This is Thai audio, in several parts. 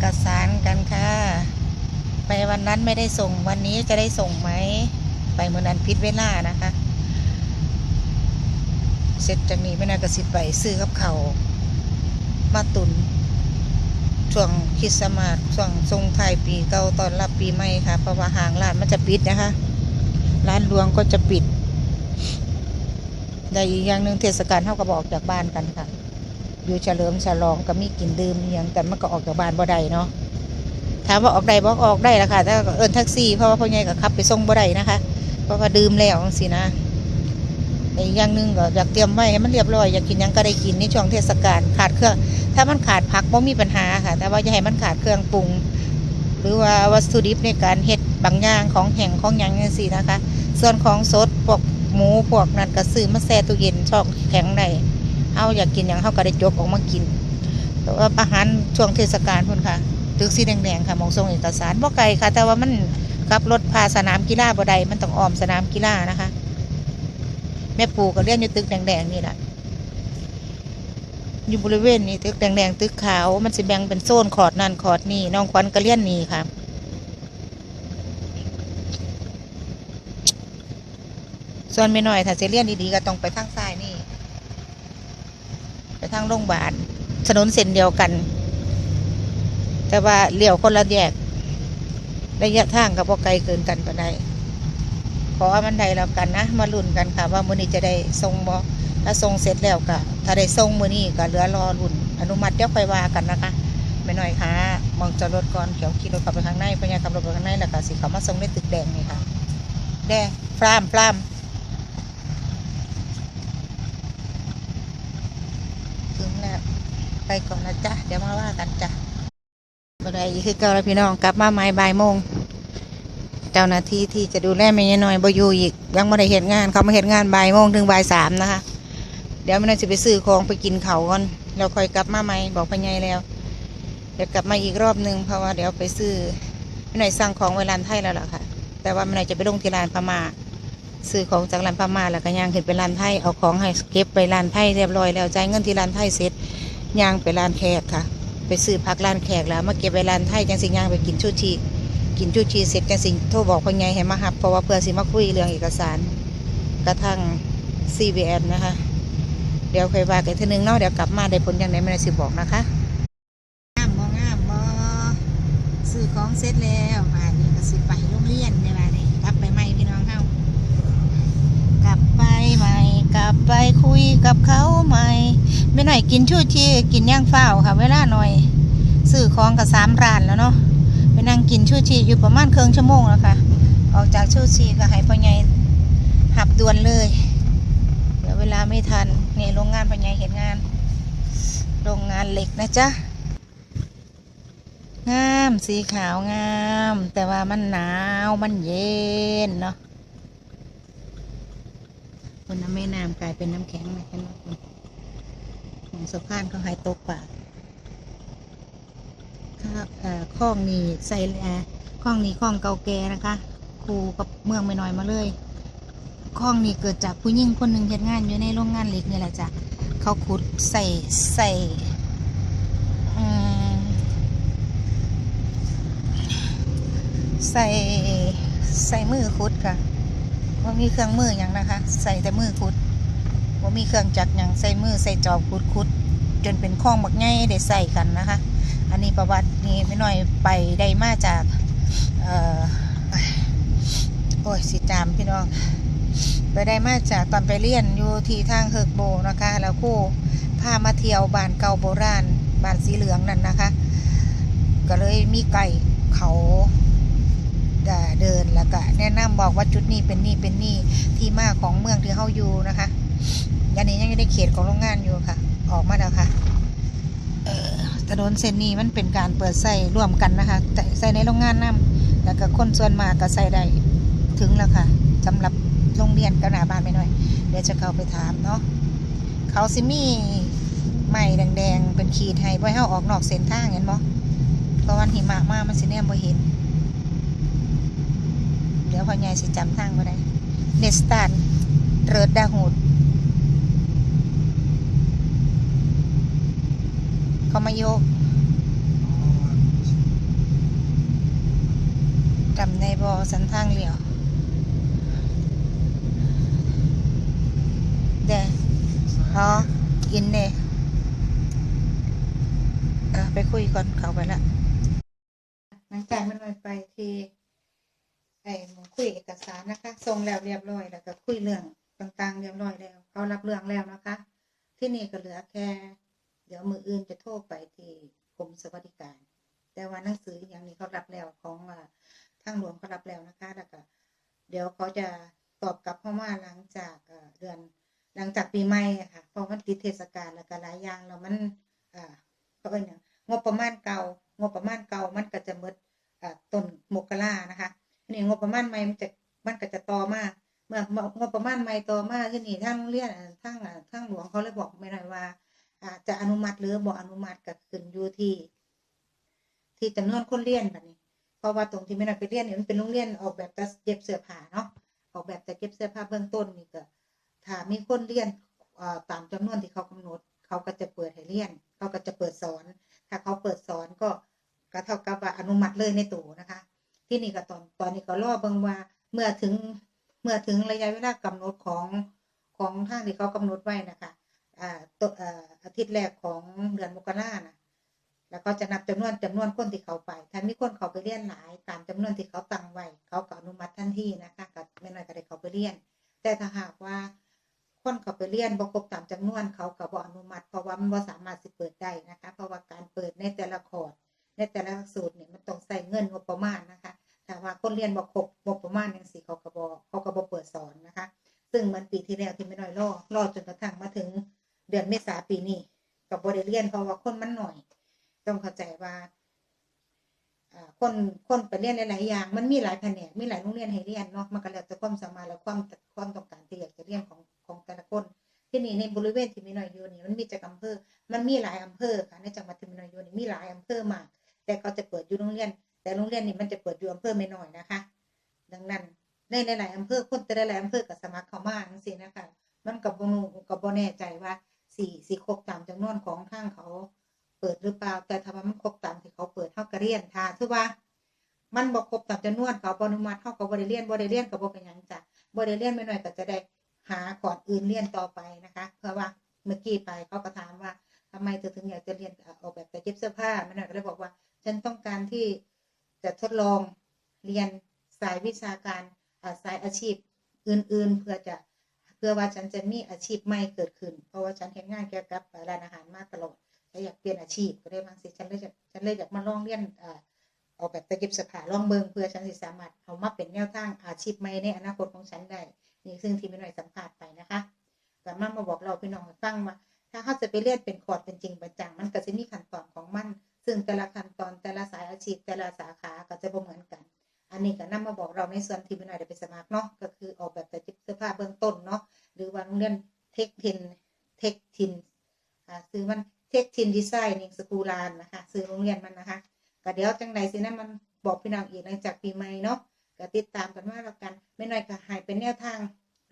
อกสารกันค่ะ ไปวันนั้นไม่ได้ส่งวันนี้จะได้ส่งไหม ไปเมื่อนั้นพิษเวลานะคะ เสร็จจากนี้ไม่น่านก็สิไปซื้อกับเขามาตุนช่วงคริสต์มาสช่วงทรงไทายปีเก่าตอนรับปีใหม่ค่ะ เพราะว่าหางร้านมันจะปิดนะคะ ร้านรวงก็จะปิดแต่อีกอย่างหนึ่งเทศกาลเท่ากับออกจากบ้านกันค่ะ อยู่เฉลิมฉลองก็มีกินดื่มอย่างแต่มันก็ออกจากบ้านบ่ได้เนาะถามว่าออกได้บ่ออกได้ละค่ะแต่ก็เอินแท็กซี่เพราะว่าพ่อใหญ่ก็ขับไปส่งบ่ได้นะคะ เพราะว่าดื่มแล้วสินะอีกอย่างหนึ่งก็อยากเตรียมไว้ให้มันเรียบร้อยอยากกินยังก็ได้กินในช่วงเทศกาลขาดเครื่อง ถ้ามันขาดผักบ่มีปัญหาค่ะ แต่ว่าอย่าให้มันขาดเครื่องปรุง หรือว่าวัตถุดิบในการเฮ็ดบางอย่างของแห้งของยังจังซี่นะคะ ส่วนของสดพวกหมูพวกนั้นก็ซื้อมาแช่ตู้เย็นช่องแข็งได้ เฮาอยากกินหยังเฮาก็ได้จกออกมากินแต่ว่าอาหารช่วงเทศกาลพุ่นค่ะ ตึกสีแดงๆค่ะมองทรงเอกสารบ่ไกลค่ะ แต่ว่ามันขับรถพาสนามกีฬาบ่ได้มันต้องอ้อมสนามกีฬานะคะ แม่ปู่ก็เรียนอยู่ตึกแดงๆนี่แหละอยู่บริเวณนี้ตึกแดงๆตึกขาว มันสิแบ่งเป็นโซนขอดนั่นขอดนี่น้องควันก็เลี้ยนนี่ค่ะส่วนไม่น้อยถ้าจะเลี้ยนดีๆก็ต้องไปทางซ้ายนี่ ทางโรงพยาบาลถนนเส้นเดียวกัน แต่ว่าเลี้ยวคนละแยกระยะทางกับพอไกลเกินกันไปานใดขอให้มันได้แล้วกันนะ มาลุ้นกันค่ะ ว่ามือนี้จะได้ทรงบ่ถ้าทรงเสร็จแล้วก็ถ้าได้ทรงมือนี้ก็เหลือรอลุ้นอนุมัติเดี๋ยวค่อยว่ากันนะคะไม่น้อยค่ะมองจอดรถก่อนเขียวขี่รถกลับไปข้างในพญาขับรถไปข้างในแล้วก็สิเขามาส่งในตึกแดงนี่ค่ะแดงฟรามฟรามถึง แล้วไปก่อนนะจ๊ะ เดี๋ยวมาว่ากันจ้ะบ่ได้อีกคือเก่าแล้วพี่น้องกลับมาใหม่บ่ายโมง เจ้าหน้าที่ที่จะดูแลแม่ยายน้อยบอยู่อีก ยังไม่ได้เห็นงาน เขาไมาเห็นงานบ่ายโมงถึงบ่ายสามนะคะ เดี๋ยวแม่น้อยจะไปซื้อของไปกินเขาก่อนแล้วค่อยกลับมาใหม่บอกพ่อใหญ่แล้ว เดี๋ยวกลับมาอีกรอบหนึ่งเพราะว่าเดี๋ยวไปซื้อแม่น้อยสั่งของไว้ร้านไทยแล้วล่ะค่ะ แต่ว่าแม่น้อยจะไปลงที่ร้านพม่า ซื้อของจากร้านพม่าแล้วก็ย่างขึ้นไปร้านไทยเอาของให้เก็บไปร้านไทยเรียบร้อยแล้วจ่ายเงินที่ร้านไทยเสร็จย่างไปร้านแขกค่ะ ไปซื้อพักร้านแขกแล้วมาเก็บไว้ร้านไทยจังสิย่างไปกินชูชีกินจูชีเสร็จจังสิโทรบอกพ่อใหญ่ให้มาหับเพราะว่าเพื่อสิมาคุยเรื่องเอกสาร กระทั่ง CVN นะคะ เดี๋ยวค่อยว่ากันทีนึงเนาะเดี๋ยวกลับมาได้ผลยังไงไม่ได้สิบอกนะคะงามบ่งามบ่ซื้อของเสร็จแล้วมานี่ก็สิไปโรงเรียนได้มานี่กลับไปใหม่พี่น้องเฮากลับไปใหม่ก ลับไปคุยกับเขาใหม่ไม่หน่อยกินชูชีกินย่างเฝ้าวค่ะ เวลาหน่อยซื้อของกับสามร้านแล้วเนาะไปนั่งกินชูชีอยู่ประมาณเครึ่งชั่วโมงแล้วค่ะ ออกจากชูชีก็ให้พ่อใหญ่หับด่วนเลย เดี๋ยวเวลาไม่ทันเนี่ยโรงงานพ่อใหญ่เห็นงาน โรงงานเหล็กนะจ๊ะงามสีขาวงาม แต่ว่ามันหนาวมันเย็นเนาะ คนน้ำแม่น้ำกลายเป็นน้ำแข็งเลยกันของสะพานเขาให้ตกปากครับเอ่อคลองนี้ใส่เอ่อคลองนี้คลองเก่าแก่นะคะครูกับเมืองไม่น้อยมาเลยคลองนี้เกิดจากผู้หญิงคนหนึ่งเฮ็ดงานอยู่ในโรงงานเหล็กนี่แหละจ้ะเขาขุดใส่ใส่ใส่ใส่มือขุดค่ะ ว่ามีเครื่องมืออย่างนะคะ ใส่แต่มือขุดว่ามีเครื่องจักรอย่างใส่มือใส่จอบขุดขุดจนเป็นคลองบักไงได้ใส่กันนะคะ อันนี้ประวัตินี่ไม่น้อยไปได้มาจากเอ่อโอ้ยสิจามพี่น้อง ไปได้มาจากตอนไปเรียนอยู่ที่ทางเฮิกโบนะคะ แล้วคู่พามาเที่ยวบ้านเก่าโบราณบ้านสีเหลืองนั่นนะคะ ก็เลยมีไก่เขา ด่าเดินแล้วก็แนะนำบอกว่าจุดนี้เป็นนี่เป็นนี่ที่มาของเมืองที่เขาอยู่นะคะยันนี้ยังอยู่ในเขตของโรงงานอยู่ค่ะ ออกมาแล้วค่ะถนนเส้นนี้มันเป็นการเปิดใส่ร่วมกันนะคะใส่ในโรงงานน้ำแล้วก็คนส่วนมากก็ใส่ได้ถึงแล้วค่ะสำหรับโรงเรียนก็หนาบ้านไปหน่อยเดี๋ยวจะเข้าไปถามเนาะเขาซิมีใหม่แดงๆเป็นขีดให้ไว้ให้ออกนอกเส้นทางเห็นบ่เพราะวันหิมะมากมันสิเนี่ยบ่เห็น เดี๋ยวพ่อใหญ่สิจำทางบ่ได้เนสตันเริดดาหูดเขามาโยกดำในบอสันทางเหลียวเด้อ๋อกินเด้เออไปคุยก่อนเขาไปละหลังจากมันไปไปที่ ไอ้มอคุยเอกสารนะคะส่งแล้วเรียบร้อยแล้วก็คุยเรื่องต่างๆ เรียบร้อยแล้วเขารับเรื่องแล้วนะคะ ที่นี่ก็เหลือแค่ เดี๋ยวมืออื่นจะโทรไปที่กรมสวัสดิการ แต่ว่าหนังสืออย่างนี้เขารับแล้วของทางหลวงเขารับแล้วนะคะแล้วก็เดี๋ยวเขาจะตอบกลับเข้ามาหลังจากเดือนหลังจากปีใหม่ค่ะเพราะมันติดเทศกาลแล้วก็หลายอย่างแล้วมันเขาเอ่ยอย่างงบประมาณเก่างบประมาณเก่ามันก็จะหมดต้นมกรานะคะ นี้งบประมาณใหม่มันจะมันก็จะต่อมาเมื่องบประมาณใหม่ต่อมาที่นี่ทางโรงเรียนอ่าทางอ่าทางหลวงเขาเลยบอกไม่หน่อยว่าอาจจะอนุมัติหรือบ่อนุมัติก็ขึ้นอยู่ที่ ที่จำนวนคนเรียนแบบนี้ เพราะว่าตรงที่ไม่น่าไปเรียนเนี่ยมันเป็นโรงเรียนออกแบบจะเก็บเสื้อผ้าเนาะออกแบบจะเก็บเสื้อผ้าเบื้องต้นนี่ก็ถ้ามีคนเรียนตามจำนวนที่เขากำหนด เขาก็จะเปิดให้เรียน เขาก็จะเปิดสอน ถ้าเขาเปิดสอนก็ก็เท่ากับว่าอนุมัติเลยในตัวนะคะ ที่นี่ก็ตอนตอนนี้ก็รอเบิ่งว่าเมื่อถึงเมื่อถึงระยะเวลากำหนดของของทางที่เขากำหนดไว้นะคะอ่าตัวเอ่ออาทิตย์แรกของเดือนมกรานะแล้วก็จะนับจำนวนจำนวนคนที่เขาไป ถ้ามีคนเขาไปเรียนหลายตามจำนวนที่เขาตั้งไว้เขาก็อนุมัติทันทีนะคะกับไม่น้อยก็ได้เขาไปเรียน แต่ถ้าหากว่าคนเขาไปเรียนบ่ครบตามจำนวนเขาก็บ่อนุมัติเพราะว่ามันบ่สามารถสิเปิดได้นะคะ เพราะว่าการเปิดในแต่ละคอร์สในแต่ละ คนเรียนบ่ครบงบประมาณจังซี่เขาก็บ่เขาก็บ่เปิดสอนนะคะ ซึ่งเหมันปีที่แล้วที่ไม่น้อยรอรอจนกระทั่งมาถึงเดือนเมษาปีนี้กับบริเรียนเพราะว่าคนมันหน่อย ต้องเข้าใจว่าอ่าคนคนไปเรียนหลาย ๆ อย่าง มันมีหลายแผนกมีหลายโรงเรียนให้เรียนเนาะมันก็แล้วแต่ความสามารถและความความต้องการที่อยากจะเรียนของของแต่ละคนที่นี่ในบริเวณที่มีหน่อยอยู่นี่มันมีจากอำเภอ มันมีหลายอำเภอค่ะในจังหวัดที่มีหน่อยอยู่นี่มีหลายอำเภอมาก แต่เขาจะเปิดอยู่โรงเรียน แต่โรงเรียนนี่มันจะเปิดอยู่อำเภอไม่น้อยนะคะ ดังนั้นในหลายๆอำเภอคนแต่ละหลายอำเภอก็สมัครเข้ามาจังซี่นะคะ มันกับบ่รู้กับบ่แน่ใจว่าสี่สี่ครบตามจำนวนของทางเขาเปิดหรือเปล่า แต่ถ้ามันครบตามที่เขาเปิดเท่ากับเรียนถ้าคือว่า มันบ่ครบตามจำนวนเขาบอนุมัติเท่ากับบริเรียนบริเรียนกับบ่เป็นยังจ้ะบริเรียนไม่น้อยก็จะได้หาก่อนอื่นเรียนต่อไปนะคะ เพราะว่าเมื่อกี้ไปเขาก็ถามว่าทำไมเธอถึงอยากจะเรียนออกแบบแต่เย็บเสื้อผ้าไม่น้อยก็เลยบอกว่า ฉันต้องการที่ จะทดลองเรียนสายวิชาการสายอาชีพอื่น ๆ เพื่อจะเพื่อว่าฉันจะมีอาชีพใหม่เกิดขึ้น เพราะว่าฉันเห็นงานเกี่ยวกับร้านอาหารมาตลอดและอยากเปลี่ยนอาชีพก็ได้บางสิฉันเลยอยากฉันเลยอยากมาลองเรียนออกแบบตะก็บสภาลองเบิงเพื่อฉันสิสามารถเอามาเป็นแนวทางอาชีพใหม่ในอนาคตของฉันได้นี่ซึ่งที่ไม่น้อยสัมภาษณ์ไปนะคะแต่มามาบอกเราพี่น้องฟังว่าถ้าเขาจะไปเรียนเป็นคอร์สเป็นจริงเป็นจังมันก็จะมีขั้นตอนของมัน ซึ่งแต่ละขั้นตอนแต่ละสายอาชีพแต่ละสาขาก็จะบ่เหมือนกัน อันนี้ก็นำมาบอกเราในส่วนที่ไม่น้อยได้ไปสมัครเนาะก็คือออกแบบแต่เสื้อผ้าเบื้องต้นเนาะหรือว่าโรงเรียนเทคทินเทคทินอ่าซื้อมันเทคทินดีไซนิ่งสกูลานนะคะซื้อโรงเรียนมันนะคะก็เดี๋ยวจังใดสินะมันบอกพี่น้องอีกหลังจากปีใหม่เนาะก็ติดตามกันว่าแล้วกันไม่น้อยก็หายเป็นแนวทาง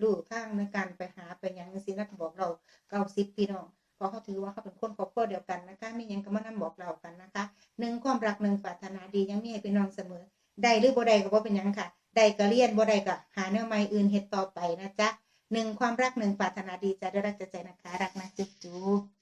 ลู่ทางในการไปหาไปยังสินะบอกเราเก้าสิบพี่น้อง เพราะเขาถือว่าเขาเป็นคนครอบครัวเดียวกันนะคะมียังก็มานํบอกเรากันนะคะหนึ่งความรักหนึ่งปรารถนาดียังมีให้พี่น้องเสมอได้หรือบ่ได้ก็บ่เป็นยังค่ะได้ก็เรียนบ่ได้ก็หาแนวใหม่อื่นเฮ็ดต่อไปนะจ๊ะหนึ่งความรักหนึ่งปรารถนาดีจะได้รักจะใจนะคะ รักนะจุ๊บจุ๊บ